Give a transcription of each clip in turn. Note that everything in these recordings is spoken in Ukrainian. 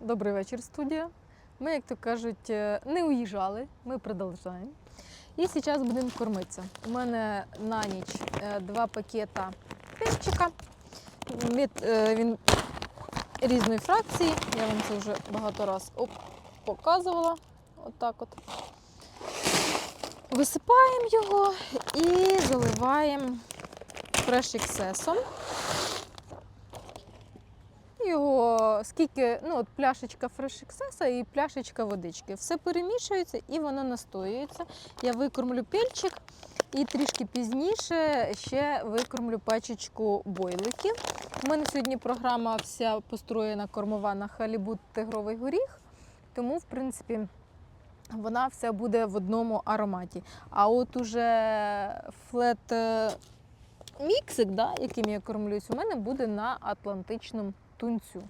Добрий вечір, студія. Ми, як то кажуть, е, не уїжджали, ми продовжуємо. І зараз будемо кормитися. У мене на ніч е, два пакета пельчика. Від, е, Він різної фракції. Я вам це вже багато разів показувала. Отак от. Висипаємо його і заливаємо фреш-ексесом. Його скільки, ну от пляшечка фреш-ексеса і пляшечка водички. Все перемішується і воно настоюється. Я викормлю пільчик і трішки пізніше ще викормлю пачечку бойликів. У мене сьогодні програма вся построєна кормова на халібут тигровий горіх, тому, в принципі, вона вся буде в одному ароматі. А от уже флет е, міксик, да, яким я кормлюсь, у мене буде на атлантичному тунцю.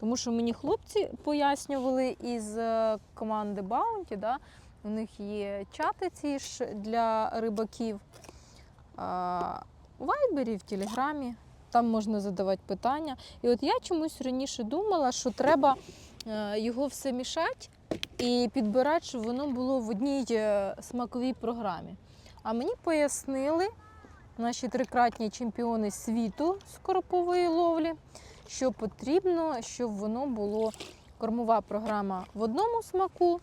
Тому що мені хлопці пояснювали із е, команди Bounty, да, у них є чати ці ж для рибаків у Вайбері, в Телеграмі. Там можна задавати питання. І от я чомусь раніше думала, що треба е, його все мішати і підбирати, щоб воно було в одній е, смаковій програмі. А мені пояснили наші трикратні чемпіони світу з коропової ловлі, що потрібно, щоб воно було кормова програма в одному смаку,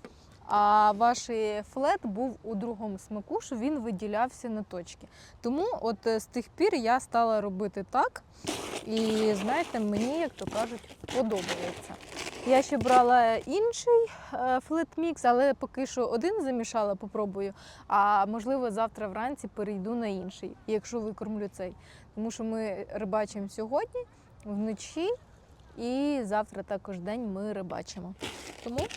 а ваш флет був у другому смаку, щоб він виділявся на точки. Тому от е, з тих пір я стала робити так. І знаєте, мені, як то кажуть, подобається. Я ще брала інший е, флет-мікс, але поки що один замішала, попробую. А можливо, завтра вранці перейду на інший, якщо викормлю цей. Тому що ми рибачимо сьогодні, вночі, і завтра також день ми рибачимо. Тому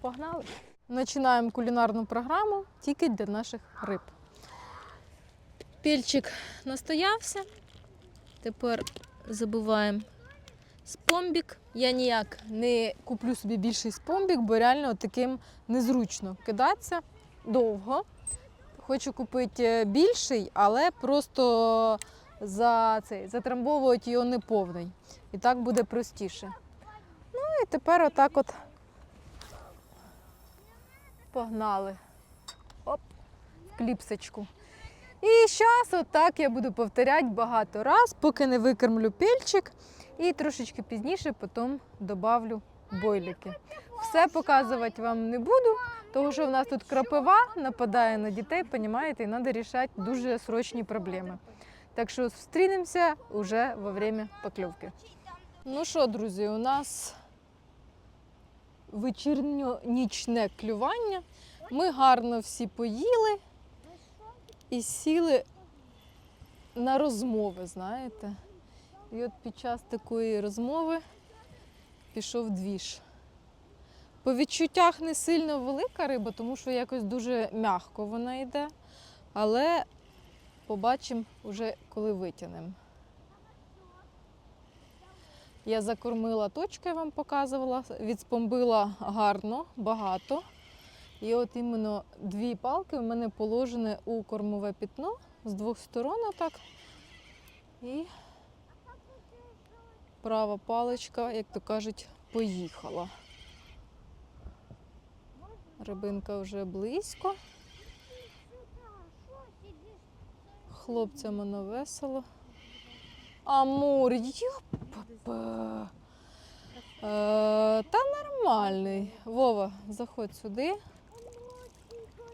погнали! Починаємо кулінарну програму тільки для наших риб. Пільчик настоявся. Тепер забуваємо спомбік. Я ніяк не куплю собі більший спомбік, бо реально таким незручно кидатися довго. Хочу купити більший, але просто за цей, затрамбовувати його неповний. І так буде простіше. Ну і тепер отак от погнали. Оп, кліпсочку. І зараз отак я буду повторяти багато раз, поки не викормлю пільчик. І трошечки пізніше потім добавлю бойлики. Все показувати вам не буду, тому що в нас тут крапива нападає на дітей, понімаєте, і треба рішати дуже срочні проблеми. Так що зустрінемося вже во время покльовки. Ну що, друзі, у нас вечірньо-нічне клювання. Ми гарно всі поїли і сіли на розмови, знаєте. І от під час такої розмови пішов двіж. По відчуттях не сильно велика риба, тому що якось дуже м'яко вона йде. Але побачимо вже коли витягнемо. Я закормила точки, вам показувала, відспомбила гарно, багато. І от іменно дві палки в мене положені у кормове пітно з двох сторон отак. І права паличка, як то кажуть, поїхала. Рибинка вже близько. Хлопцям воно весело. Амур, йопа. Е, та нормальний. Вова, заходь сюди.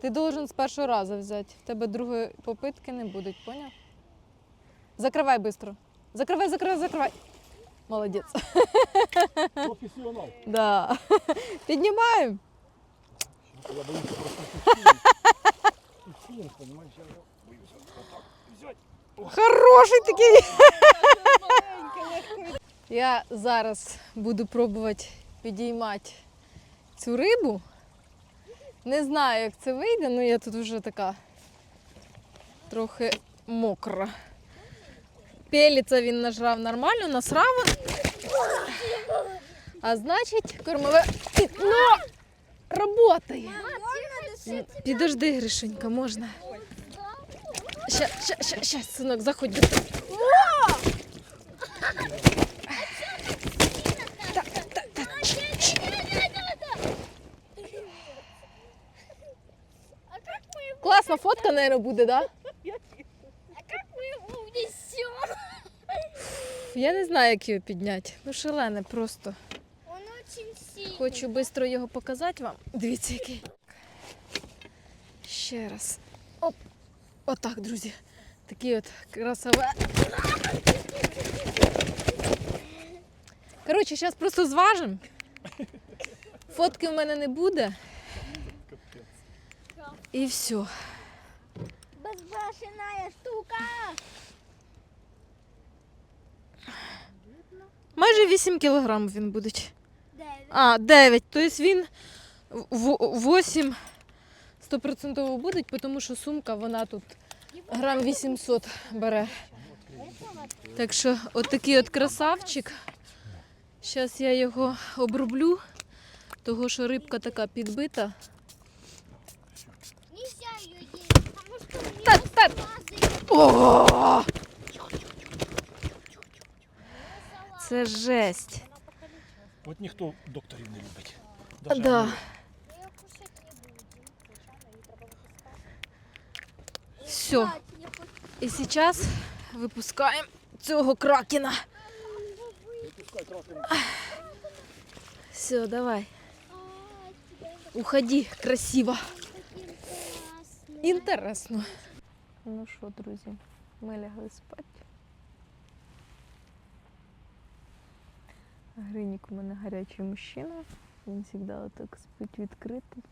Ти должен з першого разу взяти. В тебе другої попитки не будуть, поняв? Закривай швидко. Закривай, закривай, закривай. Молодець. Професіонал. Да. Піднімаємо. Я боюся просто я. Хороший такий. Я зараз буду пробувати підіймати цю рибу. Не знаю, як це вийде, але я тут вже така трохи мокра. Пеліця він нажрав нормально, насрав. А значить, кормове пітно працює. Підожди, Гришенька, можна. Ща, ща, ща, ща, синок, заходь. до тебе. Так, так, Класна фотка, наверное, буде, да? а как мы его Я не знаю, як його підняти. Ну, шалене просто. Он очень сильный. Хочу швидко його показати вам. Дивіться, який. Ще раз. Отак, друзі. Такий от красаве. Коротше, зараз просто зважимо. Фотки в мене не буде. І все. Безбашенная штука. Майже 8 кілограм він буде. А, 9. Тобто він 8 100% буде, тому що сумка вона тут грам 800 бере. Так що от такий от красавчик. Зараз я його оброблю, того що рибка така підбита. Так. салазы. О! Це жесть. От ніхто докторів не любить. Да. Все. І зараз випускаємо цього кракена. Все, давай. Уходи красиво. Інтересно. Ну що, друзі, ми лягли спати. Гринік у мене гарячий мужчина. Він завжди так спить відкритий.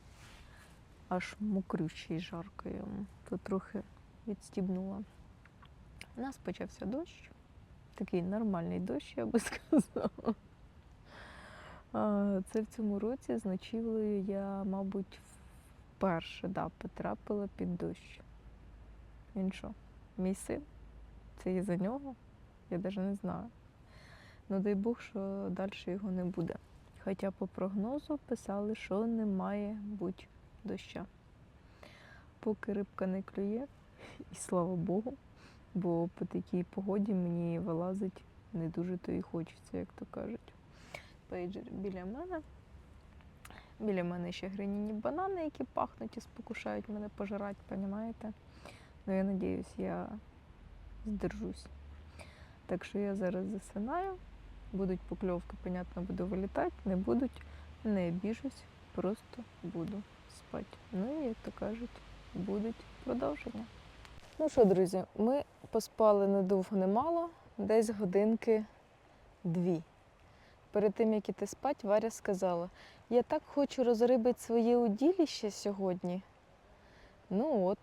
Аж мокрючий жарко йому. Тут трохи відстібнула. У нас почався дощ. Такий нормальний дощ, я би сказала. Це в цьому році з ночівлею я, мабуть, вперше да, потрапила під дощ. Він що, мій син? Це із-за нього? Я навіть не знаю. Ну дай Бог, що далі його не буде. Хоча по прогнозу писали, що не має бути доща. Поки рибка не клює, і слава Богу, бо по такій погоді мені вилазить не дуже то і хочеться, як то кажуть. Пейджер біля мене. Біля мене ще гриніні банани, які пахнуть і спокушають мене пожирати, понімаєте? Ну, я надіюсь, я здержусь. Так що я зараз засинаю. Будуть покльовки, понятно, буду вилітати, не будуть, не обіжусь, просто буду спати. Ну і, як то кажуть, будуть продовження. Ну що, друзі, ми поспали недовго немало, десь годинки дві. Перед тим, як іти спати, Варя сказала, я так хочу розрибити своє уділіще сьогодні. Ну от,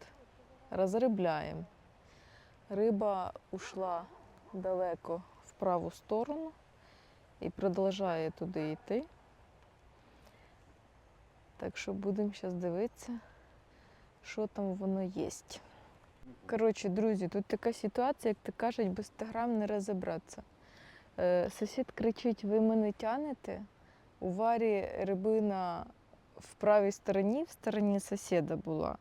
розрибляємо. Риба ушла далеко в праву сторону і продовжує туди йти. Так що будемо зараз дивитися, що там воно є. Коротше, друзі, тут така ситуація, як то кажуть, без 100 грам не розібратися. Е, Сусід кричить: ви мене тянете. У варі рибина в правій стороні, в стороні сусіда була.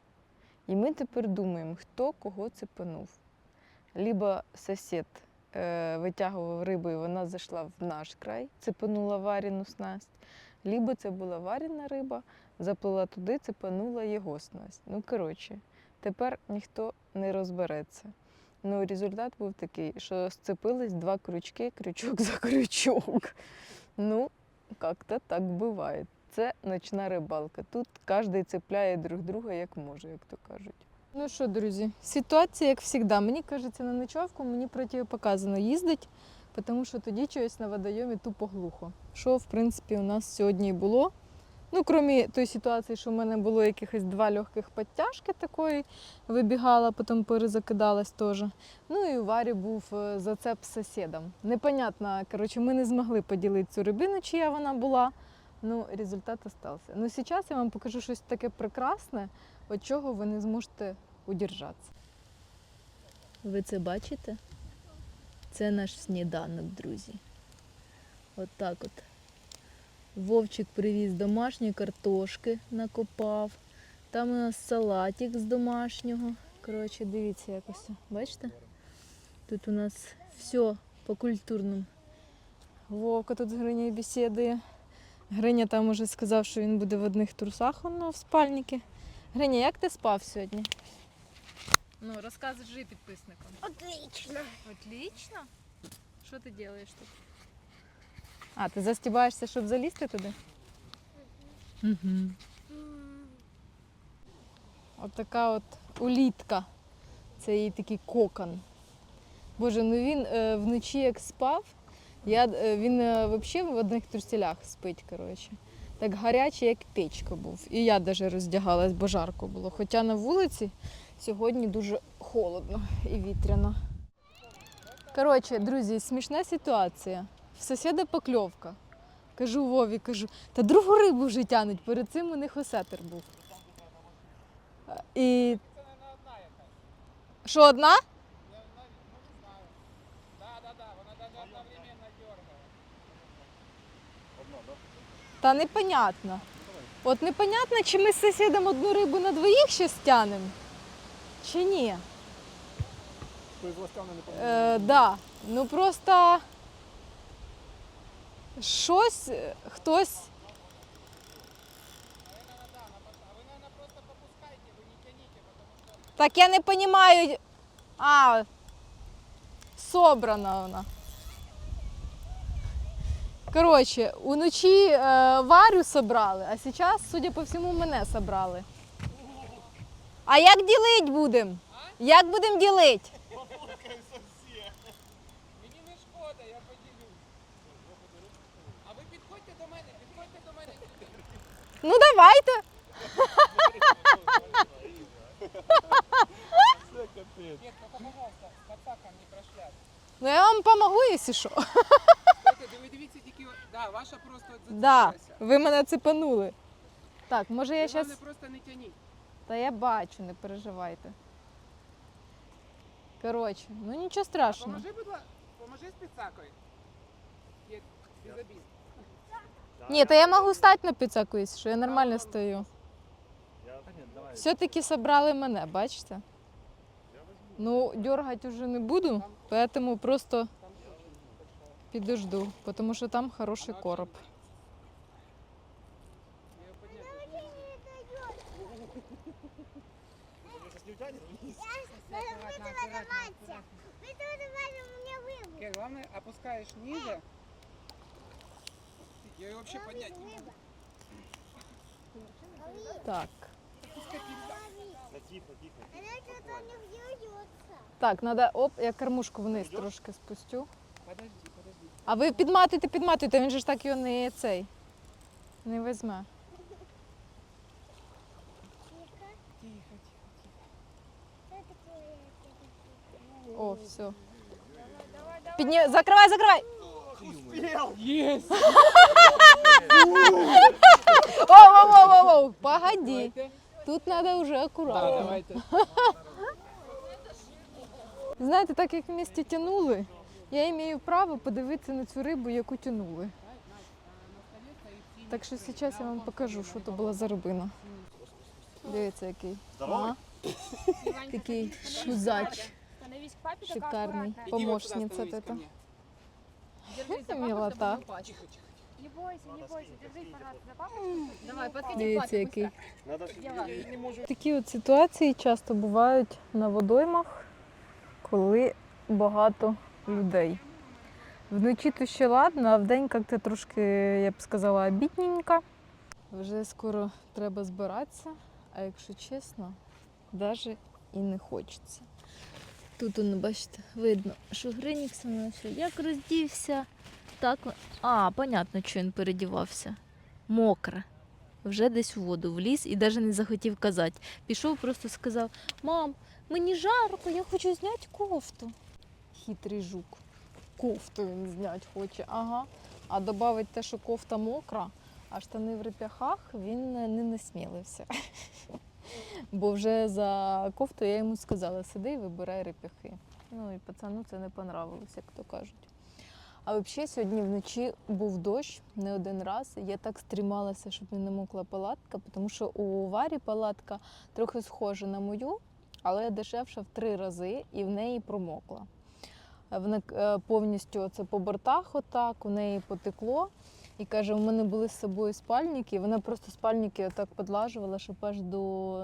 І ми тепер думаємо, хто кого цепанув. Либо сусід е, витягував рибу, і вона зайшла в наш край, цепанула варіну снасть, либо це була варіна риба, заплила туди, цепанула його снасть. Ну, коротше, тепер ніхто не розбереться. Ну, результат був такий, що сцепились два крючки, крючок за крючок. Ну, як-то так буває. Це ночна рибалка. Тут кожен цепляє друг друга як може, як то кажуть. Ну що, друзі, ситуація як завжди. Мені кажеться, на ночовку мені противопоказано їздити, тому що тоді чогось на водойомі тупо глухо. Що, в принципі, у нас сьогодні було. Ну, крім тої ситуації, що в мене було якихось два легких підтяжки такої, вибігала, потім перезакидалась теж. Ну і у Варі був е, зацеп з сусідом. Непонятно, коротше, ми не змогли поділити цю рибину, чия вона була. Ну, результат остався. Ну, зараз я вам покажу щось таке прекрасне, від чого ви не зможете удержатися. Ви це бачите? Це наш сніданок, друзі. От так от. Вовчик привіз домашньої картошки, накопав. Там у нас салатик з домашнього. Коротше, дивіться якось. Бачите? Тут у нас все по культурному. Вовка тут з Гринею бесідує. Гриня там уже сказав, що він буде в одних трусах воно в спальнику. Гриня, як ти спав сьогодні? Ну, розкажи підписникам. Отлично. Отлично. Що ти робиш тут? А, ти застібаєшся, щоб залізти туди? Угу. От така от улітка. Це її такий кокон. Боже, ну він е, вночі як спав, я, е, він е, взагалі в одних трусілях спить, коротше. Так гарячий, як печка був. І я навіть роздягалась, бо жарко було. Хоча на вулиці сьогодні дуже холодно і вітряно. Коротше, друзі, смішна ситуація. В сусіда покльовка. Кажу Вові, кажу, та другу рибу вже тянуть. Перед цим у них осетер був. І... Що одна? Та непонятно. От непонятно, чи ми з сусідом одну рибу на двоїх ще стянемо, чи ні. Хто із вас тягне, не пам'ятаю. Е, да. Ну просто щось, е, хтось. Так я не розумію. А, собрана вона. Коротше, уночі е, Варю собрали, а зараз, судя по всьому, мене собрали. А як ділить будемо? Як будемо ділити? Мені не шкода, я поділюсь. А ви підходьте до мене, підходьте до мене. Ну давайте. Ну я вам допомогу, якщо що. Ваша просто Да, ви мене цепанули. Так, може я зараз. просто не тяніть. Та я бачу, не переживайте. Коротше, ну нічого страшного. Поможи, будь ласка, поможи з підсакою. Є, без обід. Ні, то я можу стати на піцаку, що я нормально стою. Все-таки собрали мене, бачите? Ну, дергати вже не буду, поэтому просто підожду, тому що там хороший короб. Вообще поднять не могу. Так. Та тихо, тихо. Она что-то не вьется. Так, треба, оп, я кормушку вниз трошки спустю. Подожди, подожди. А ви підматуйте, підматуйте, він же ж так його не цей. Не візьме. Тихо. Тихо, Что такое? О, все. Підні... Закривай, закривай! Есть! О, о, о, о, о, погоди. Тут треба вже Да, давайте. Знаєте, так як вместе тянули, я маю право подивитися на цю рибу, яку тянули. Так що зараз я вам покажу, що то була за рибина. Дивіться, який. Ага, такий шузач. Становись к папе, только Шикарный. аккуратно. Иди вот Помощница туда становись это. ко мне. Держись за папу, Милота. чтобы не упасть. Тихо, тихо. Не бойся, не бойся. Держись, пожалуйста, за папу. Давай, подходи Дивіться, який. Надо, Я я не можу. Такі от ситуації часто бувають на водоймах, коли багато людей. Вночі то ще ладно, а вдень як-то трошки, я б сказала, обідненько. Вже скоро треба збиратися, а якщо чесно, навіть і не хочеться. Тут, воно, бачите, видно, що Гриніксон наше як роздівся, так. А, понятно, що він передівався. Мокре вже десь у воду вліз і навіть не захотів казати. Пішов, просто сказав: Мам, мені жарко, я хочу зняти кофту. Хитрий жук. Кофту він зняти хоче. Ага. А додати те, що кофта мокра, а штани в реп'яхах, він не не насмілився. Бо вже за кофту я йому сказала: сиди і вибирай реп'яхи. Ну і пацану це не понравилось, як то кажуть. А взагалі сьогодні вночі був дощ не один раз. Я так стрімалася, щоб не намокла палатка, тому що у Варі палатка трохи схожа на мою, але дешевша в три рази і в неї промокла. Вона е, повністю це по бортах, отак, у неї потекло. І каже, у мене були з собою спальники, вона просто спальники отак подлажувала, щоб аж до,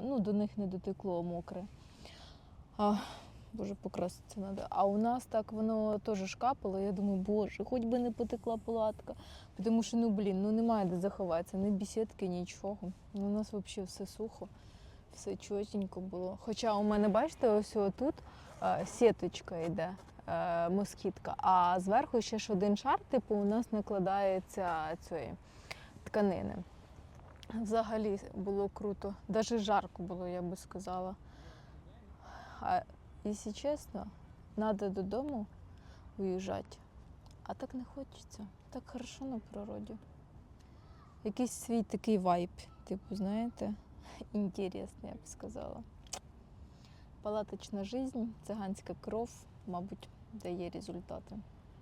ну, до них не дотекло мокре. А, боже, покраситися треба. А у нас так воно теж шкапало. Я думаю, боже, хоч би не потекла палатка. Тому що, ну блін, ну немає де заховатися, ні бесідки, нічого. Ну, у нас взагалі все сухо, все чотенько було. Хоча у мене, бачите, ось тут е, сіточка йде, е, москітка, а зверху ще ж один шар, типу, у нас накладається цієї тканини. Взагалі було круто. Навіть жарко було, я би сказала. Якщо чесно, треба додому уїжджати. А так не хочеться. Так хорошо на природі. Якийсь свій такий вайб, типу, знаєте, інтересний, я б сказала. Палаточна жизнь, циганська кров, мабуть, дає результати.